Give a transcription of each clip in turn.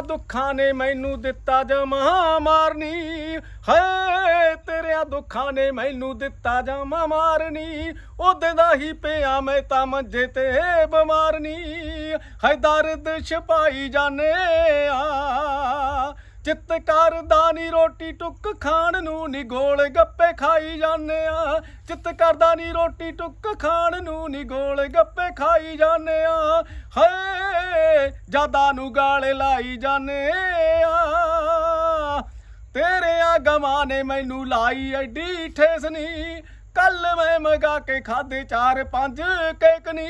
ਦੁੱਖਾਂ ਨੇ ਮੈਨੂੰ ਦਿੱਤਾ ਜਮਾ ਮਾਰਨੀ। ਹੈ ਤੇਰਿਆਂ ਦੁੱਖਾਂ ਨੇ ਮੈਨੂੰ ਦਿੱਤਾ ਜਮਾ ਮਾਰਨੀ। ਉਹਦੇ ਦਾ ਹੀ ਪਿਆ ਮੈਂ ਤਾਂ ਮੰਜੇ ਤੇ ਬਿਮਾਰਨੀ। ਹੈ ਦਰਦ ਛਪਾਈ ਜਾਣੇ ਆ। ਚਿੱਤ ਕਰਦਾ ਨੀ ਰੋਟੀ ਟੁੱਕ ਖਾਣ ਨੂੰ, ਨੀ ਗੋਲ ਗੱਪੇ ਖਾਈ ਜਾਂਦੇ ਆ। ਚਿੱਤ ਕਰਦਾ ਨੀ ਰੋਟੀ ਟੁੱਕ ਖਾਣ ਨੂੰ, ਨੀ ਗੋਲ ਗੱਪੇ ਖਾਈ ਜਾਂਦੇ ਆ। ਹਏ ਜਾਦਾ ਨੂੰ ਗਾਲੇ ਲਾਈ ਜਾਂਦੇ ਆ। ਤੇਰੇ ਆ ਗਮਾਂ ਨੇ ਮੈਨੂੰ ਲਾਈ ਐਡੀ ਠੇਸ ਨੀ। ਕੱਲ ਮੈਂ ਮਗਾ ਕੇ ਖਾਦੇ ਚਾਰ ਪੰਜ ਕੇਕ ਨੀ।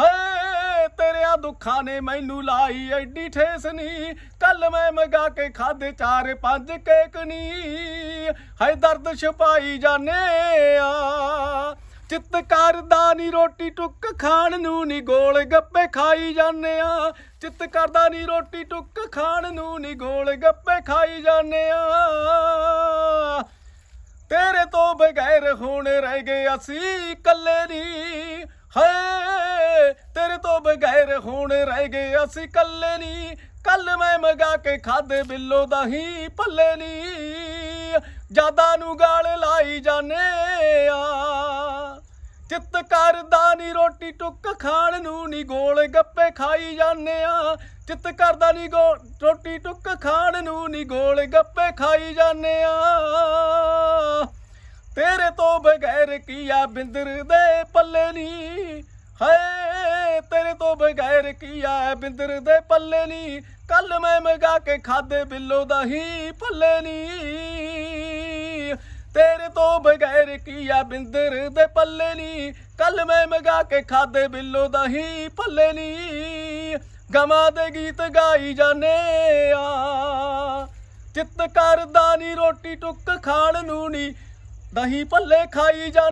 ਹਏ, ਤੇਰਿਆਂ ਦੁੱਖਾਂ ਨੇ ਮੈਨੂੰ ਲਾਈ ਐਡੀ ਠੇਸ ਨੀ। ਕੱਲ ਮੈਂ ਮਗਾ ਕੇ ਖਾਦੇ ਚਾਰ ਪੰਜ ਕੇਕ ਨੀ। ਹਏ, ਦਰਦ ਛਪਾਈ ਜਾਣੇ ਆ। ਚਿੱਤ ਕਰਦਾ ਨੀ ਰੋਟੀ ਟੁੱਕ ਖਾਣ ਨੂੰ ਨੀ, ਗੋਲ ਗੱਪੇ ਖਾਈ ਜਾਂਦੇ ਆ। ਚਿੱਤ ਕਰਦਾ ਨੀ ਰੋਟੀ ਟੁੱਕ ਖਾਣ ਨੂੰ ਨੀ, ਗੋਲ ਗੱਪੇ ਖਾਈ ਜਾਂਦੇ ਆ। ਤੇਰੇ ਤੋਂ ਬਗੈਰ ਹੁਣ ਰਹਿ ਗਏ ਅਸੀਂ ਇਕੱਲੇ ਨਹੀਂ ਹਾਏ, ਤੇਰੇ ਤੋਂ ਬਗੈਰ ਹੁਣ ਰਹਿ ਗਏ ਅਸੀਂ ਇਕੱਲੇ ਨਹੀਂ ਕੱਲ ਮੈਂ ਮਗਾ ਕੇ ਖਾਦੇ ਬਿੱਲੋ ਦਹੀਂ ਭੱਲੇ ਨਹੀਂ ਜ਼ਿਆਦਾ ਨੂੰ ਗਾਲ ਲਾਈ ਜਾਣੇ ਆ। ਚਿੱਤ ਕਰਦਾ ਨੀ ਰੋਟੀ ਟੁੱਕ ਖਾਣ ਨੂੰ ਨੀ ਗੋਲ ਗੱਪੇ ਖਾਈ ਜਾਂਦੇ ਆ। ਚਿੱਤ ਕਰਦਾ ਨੀ ਗੋ ਰੋਟੀ ਟੁੱਕ ਖਾਣ ਨੂੰ ਨੀ ਗੋਲ ਗੱਪੇ ਖਾਈ ਜਾਂਦੇ ਆ। ਤੇਰੇ ਤੋਂ ਬਗੈਰ ਕੀਆ ਬਿੰਦਰ ਦੇ ਪੱਲੇ ਨੀ। ਹਾਏ, ਤੇਰੇ ਤੋਂ ਬਗੈਰ ਕੀਆ ਬਿੰਦਰ ਦੇ ਪੱਲੇ ਨੀ। ਕੱਲ ਮੈਂ ਮਗਾ ਕੇ ਖਾਦੇ ਬਿੱਲੋ ਹੀ ਪੱਲੇ ਨੀ। ਤੇਰੇ ਤੋਂ ਬਗੈਰ ਕੀਆ ਬਿੰਦਰ ਦੇ ਪੱਲੇ ਨੀ। ਕੱਲ ਮੈਂ ਮਗਾ ਕੇ ਖਾਦੇ ਬਿੱਲੋ ਦਹੀਂ ਪੱਲੇ ਨੀ। ਗਮਾਂ ਦੇ ਗੀਤ ਗਾਈ ਜਾਣੇ ਆ। ਚਿੱਤ ਕਰਦਾ ਨੀ, ਰੋਟੀ ਟੁੱਕ ਖਾਣ ਨੂੰ ਨੀ। ਦਹੀਂ ਭੱਲੇ ਖਾਈ ਜਾ